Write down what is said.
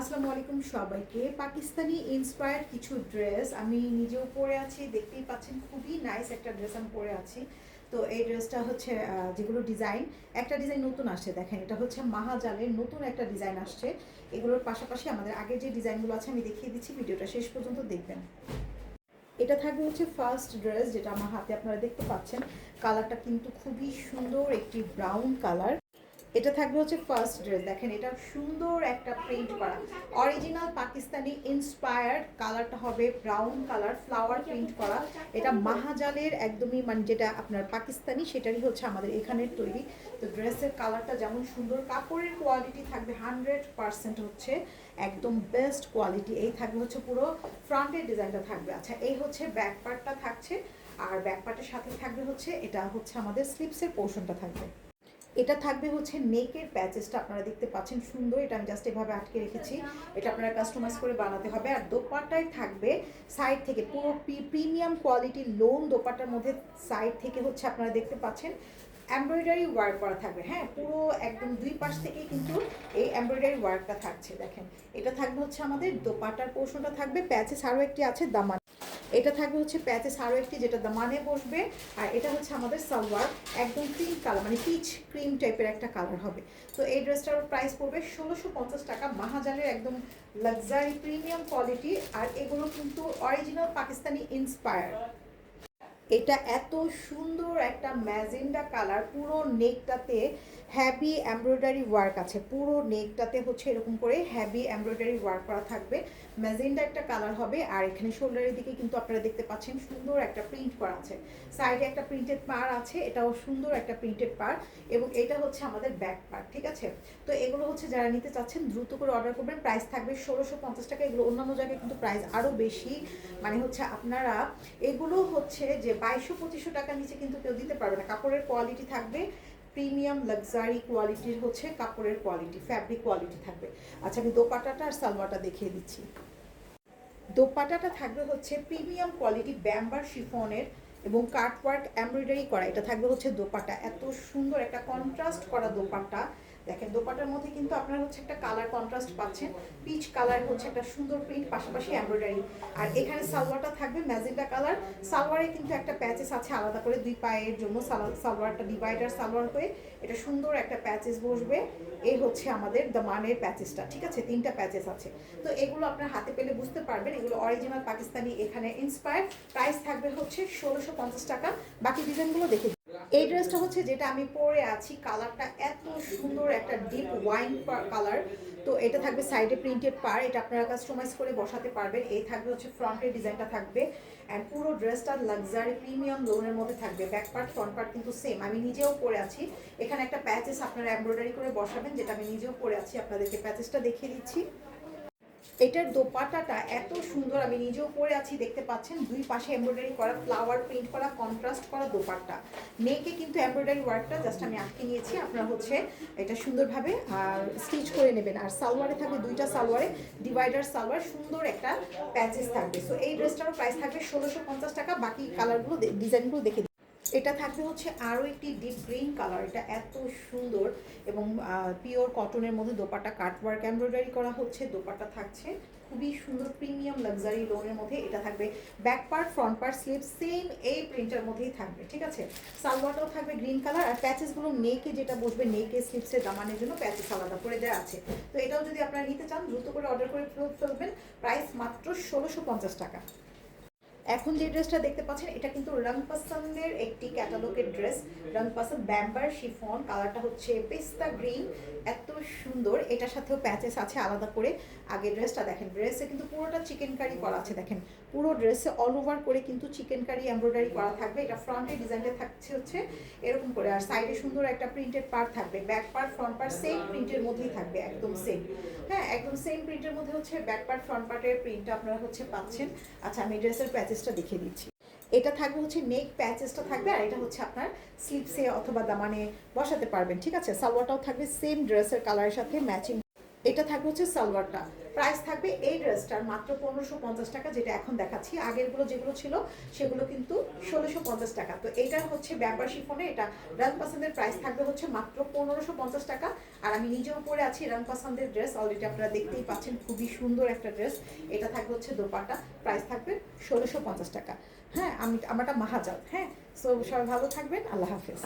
আসসালামু আলাইকুম সবাইকে। পাকিস্তানি ইন্সপায়ার্ড কিছু ড্রেস আমি নিজেও পরে আছি, দেখতেই পাচ্ছেন খুবই নাইস একটা ড্রেস আমি পরে আছি। তো এই ড্রেসটা হচ্ছে যেগুলো ডিজাইন একটা ডিজাইন নতুন আসছে দেখেন, এটা হচ্ছে মাহাজালের নতুন একটা ডিজাইন আসছে। এগুলোর পাশাপাশি আমাদের আগে যে ডিজাইনগুলো আছে, আমি দেখিয়ে দিচ্ছি, ভিডিওটা শেষ পর্যন্ত দেখবেন। এটা থাকবে হচ্ছে ফার্স্ট ড্রেস যেটা আমার হাতে আপনারা দেখতে পাচ্ছেন। কালারটা কিন্তু খুবই সুন্দর, একটি ব্রাউন কালার এটা থাকবে হচ্ছে ফার্স্ট ড্রেস দেখেন এটা সুন্দর একটা প্রিন্ট করা। অরিজিনাল পাকিস্তানি ইন্সপায়ার্ড কালারটা হবে ব্রাউন কালার ফ্লাওয়ার প্রিন্ট করা। এটা মাহাজালের একদমই মানে যেটা আপনার পাকিস্তানি, সেটারই হচ্ছে আমাদের এখানের তৈরি। তো ড্রেসের কালারটা যেমন সুন্দর, কাপড়ের কোয়ালিটি থাকবে হান্ড্রেড পার্সেন্ট হচ্ছে একদম বেস্ট কোয়ালিটি এই থাকবে হচ্ছে পুরো ফ্রন্টের ডিজাইনটা থাকবে। আচ্ছা এই হচ্ছে ব্যাক পার্টটা থাকছে। আর ব্যাক পার্টের সাথে থাকবে হচ্ছে, এটা হচ্ছে আমাদের স্লিপসের পোর্শনটা থাকবে। এটা থাকবে হচ্ছে নেকের প্যাচেসটা আপনারা দেখতে পাচ্ছেন সুন্দর, এটা আমি জাস্ট এভাবে আটকে রেখেছি। এটা আপনারা কাস্টমাইজ করে বানাতে হবে। আর দোপাট্টায় থাকবে সাইড থেকে পুরো প্রিমিয়াম কোয়ালিটির লোন দোপাট্টার মধ্যে সাইড থেকে হচ্ছে আপনারা দেখতে পাচ্ছেন এমব্রয়ডারি ওয়ার্ক করা থাকবে। হ্যাঁ পুরো একদম দুই পাশ থেকেই কিন্তু এই এমব্রয়ডারি ওয়ার্কটা থাকছে। দেখেন, এটা থাকবে হচ্ছে আমাদের দোপাটার পোর্শনটা থাকবে। প্যাচেস আরও একটি আছে দামান এটা থাকবে হচ্ছে প্যাচেস আরও একটি যেটা দামানে বসবে, আর এটা হচ্ছে আমাদের সালোয়ার, একদম ক্রিম কালার মানে পিচ ক্রিম টাইপের একটা কালার হবে। তো এই ড্রেসটার প্রাইস পড়বে ষোলোশো পঞ্চাশ টাকা, মাহাজালের একদম লাক্সারি প্রিমিয়াম কোয়ালিটি আর এগুলো কিন্তু অরিজিনাল পাকিস্তানি ইন্সপায়ার এটা এত সুন্দর একটা ম্যাজেন্ডা কালার পুরো নেকটাতে হ্যাভি এমব্রয়ডারি ওয়ার্ক আছে। পুরো নেকটাতে হচ্ছে এরকম করে হ্যাভি এমব্রয়ডারি ওয়ার্ক করা থাকবে। ম্যাজেন্ডা একটা কালার হবে আর এখানে শোল্ডারের দিকে কিন্তু আপনারা দেখতে পাচ্ছেন সুন্দর একটা প্রিন্ট করা আছে। সাইডে একটা প্রিন্টেড পার আছে, এটাও সুন্দর একটা প্রিন্টেড পার এবং এটা হচ্ছে আমাদের ব্যাক পার্ট ঠিক আছে? তো এগুলো হচ্ছে যারা নিতে চাচ্ছেন দ্রুত করে অর্ডার করবেন। প্রাইস থাকবে ষোলোশো পঞ্চাশ টাকা। এগুলো অন্যান্য জায়গায় কিন্তু প্রাইস আরও বেশি। মানে হচ্ছে আপনারা এগুলো হচ্ছে যে বাইশশো, পঁচিশশো টাকার নিচে কিন্তু কেউ দিতে পারবে না। কাপড়ের কোয়ালিটি থাকবে প্রিমিয়াম লাক্সারি কোয়ালিটির হচ্ছে কাপড়ের কোয়ালিটি, ফ্যাব্রিক কোয়ালিটি থাকবে। আচ্ছা আমি দোপাটাটা আর সালোয়ারটা দেখিয়ে দিচ্ছি। দোপাটাটা থাকবে হচ্ছে প্রিমিয়াম কোয়ালিটি ব্যাম্বার শিফনের এবং কাটওয়ার্ক এমব্রয়ডারি করা। এটা থাকবে হচ্ছে দোপাটা। এত সুন্দর একটা কন্ট্রাস্ট করা দোপাট্টা দেখেন দোপাটার মধ্যে কিন্তু আপনারা হচ্ছে একটা কালার কন্ট্রাস্ট পাচ্ছেন। পিচ কালার হচ্ছে একটা সুন্দর প্রিন্ট পাশাপাশি এমব্রয়ডারি আর এখানে সালোয়ারটা থাকবে ম্যাজেন্ডা কালার সালোয়ারে কিন্তু একটা প্যাচেস আছে, আলাদা করে দুই পায়ের জন্য সালোয়ার- সালোয়ারটা ডিভাইডার সালোয়ার হয়ে এটা সুন্দর একটা প্যাচেস বসবে। এই হচ্ছে আমাদের দ্য মানের প্যাচেসটা ঠিক আছে? তিনটা প্যাচেস আছে। তো এগুলো আপনার হাতে পেলে বুঝতে পারবেন, এগুলো অরিজিনাল পাকিস্তানি এখানে ইন্সপায়ার প্রাইস থাকবে হচ্ছে ষোলোশো টাকা। বাকি ডিজাইনগুলো দেখে এই ড্রেসটা হচ্ছে যেটা আমি পরে আছি, কালারটা এত সুন্দর একটা ডিপ ওয়াইন কালার তো এটা থাকবে সাইডে প্রিন্টেড পার এটা আপনারা কাস্টমাইজ করে বসাতে পারবেন। এই থাকবে হচ্ছে ফ্রন্টের ডিজাইনটা থাকবে। অ্যান্ড পুরো ড্রেসটা লাক্সারি প্রিমিয়াম লোনের মধ্যে থাকবে। ব্যাক পার্ট ফ্রন্ট পার্ট কিন্তু সেম আমি নিজেও পরে আছি। এখানে একটা প্যাচেস আপনারা এমব্রয়ডারি করে বসাবেন, যেটা আমি নিজেও পরে আছি। আপনাদেরকে প্যাচেসটা দেখিয়ে দিচ্ছি। এটার দোপাটাটা এত সুন্দর, আমি নিজেও পরে আছি, দেখতে পাচ্ছেন, দুই পাশে এমব্রয়ডারি করা ফ্লাওয়ার প্রিন্ট করা কন্ট্রাস্ট করা দোপাট্টা নেকে কিন্তু এমব্রয়ডারি ওয়ার্কটা জাস্ট আমি আটকে নিয়েছি, আপনারা হচ্ছে এটা সুন্দরভাবে স্টিচ করে নেবেন আর সালোয়ারে থাকবে দুইটা সালোয়ারে ডিভাইডার সালোয়ার, সুন্দর একটা প্যাচেস থাকবে সো এই ড্রেসটারও প্রাইস থাকবে ষোলোশো পঞ্চাশ টাকা, বাকি কালারগুলো ডিজাইনগুলো দেখে। এটা থাকবে হচ্ছে আরও একটি ডিপ গ্রিন কালার এটা এত সুন্দর এবং পিওর কটনের মধ্যে দোপাটা কাটওয়ার্ক এমব্রয়ডারি করা হচ্ছে দোপাটা থাকছে খুবই সুন্দর প্রিমিয়াম লাক্সারি লোনের মধ্যে, এটা থাকবে back part front part sleeve same এই প্রিন্টের মধ্যেই থাকবে, ঠিক আছে? সালোয়ারটাও থাকবে গ্রিন কালার আর প্যাচেসগুলো নেকে যেটা বসবে নেকে স্লিপসে দামানের জন্য প্যাচেস আলাদা করে দেওয়া আছে। তো এটাও যদি আপনারা নিতে চান, দ্রুত করে অর্ডার করে ফেল- ফেলবেন প্রাইস মাত্র ষোলোশো পঞ্চাশ টাকা। এখন যে ড্রেসটা দেখতে পাচ্ছেন, এটা কিন্তু রং একটি ক্যাটালগের ড্রেস রং পাসন্দ ব্যাম্বার শিফন কালারটা হচ্ছে পেস্তা গ্রিন এত সুন্দর। এটার সাথেও প্যাচেস আছে, আলাদা করে। আগে ড্রেসটা দেখেন ড্রেসে কিন্তু পুরোটা চিকেন কারি করা আছে, দেখেন। পুরো ড্রেসে অল ওভার করে কিন্তু চিকেন কারি এমব্রয়ডারি করা থাকবে। এটা ফ্রন্টের ডিজাইনটা থাকছে হচ্ছে এরকম করে। আর সাইডে সুন্দর একটা প্রিন্টেড পার্ট থাকবে। Back part front part same প্রিন্টের মধ্যেই থাকবে, একদম সেম হ্যাঁ একদম সেম প্রিন্টের মধ্যে হচ্ছে ব্যাক পার্ট ফ্রন্ট পার্টের প্রিন্টটা আপনারা হচ্ছে পাচ্ছেন। আচ্ছা আমি ড্রেসের প্যাচেসটা দেখিয়ে দিচ্ছি। এটা থাকবে হচ্ছে নেক প্যাচেসটা থাকবে, আর এটা হচ্ছে আপনার স্লিপসে অথবা দামানে বসাতে পারবেন, ঠিক আছে? সালোয়ারটাও থাকবে সেম ড্রেসের কালারের সাথে ম্যাচিং এটা থাকবে হচ্ছে সালোয়ারটা। প্রাইস থাকবে এই ড্রেসটার মাত্র পনেরোশো পঞ্চাশ টাকা, যেটা এখন দেখাচ্ছি। আগেরগুলো যেগুলো ছিল, সেগুলো কিন্তু ষোলোশো পঞ্চাশ টাকা। তো এটা হচ্ছে ব্যাপার শিফনে এটা রান পাসান্দের প্রাইস থাকবে হচ্ছে মাত্র পনেরোশো পঞ্চাশ টাকা। আর আমি নিজেও পরে আছি রান পাসান্দের ড্রেস অলরেডি আপনারা দেখতেই পাচ্ছেন, খুবই সুন্দর একটা ড্রেস এটা থাকবে হচ্ছে দোপাটা প্রাইস থাকবে ষোলোশো পঞ্চাশ টাকা। হ্যাঁ আমি, আমারটা মাহাজাত। হ্যাঁ সো সবাই ভালো থাকবেন। আল্লাহ হাফেজ।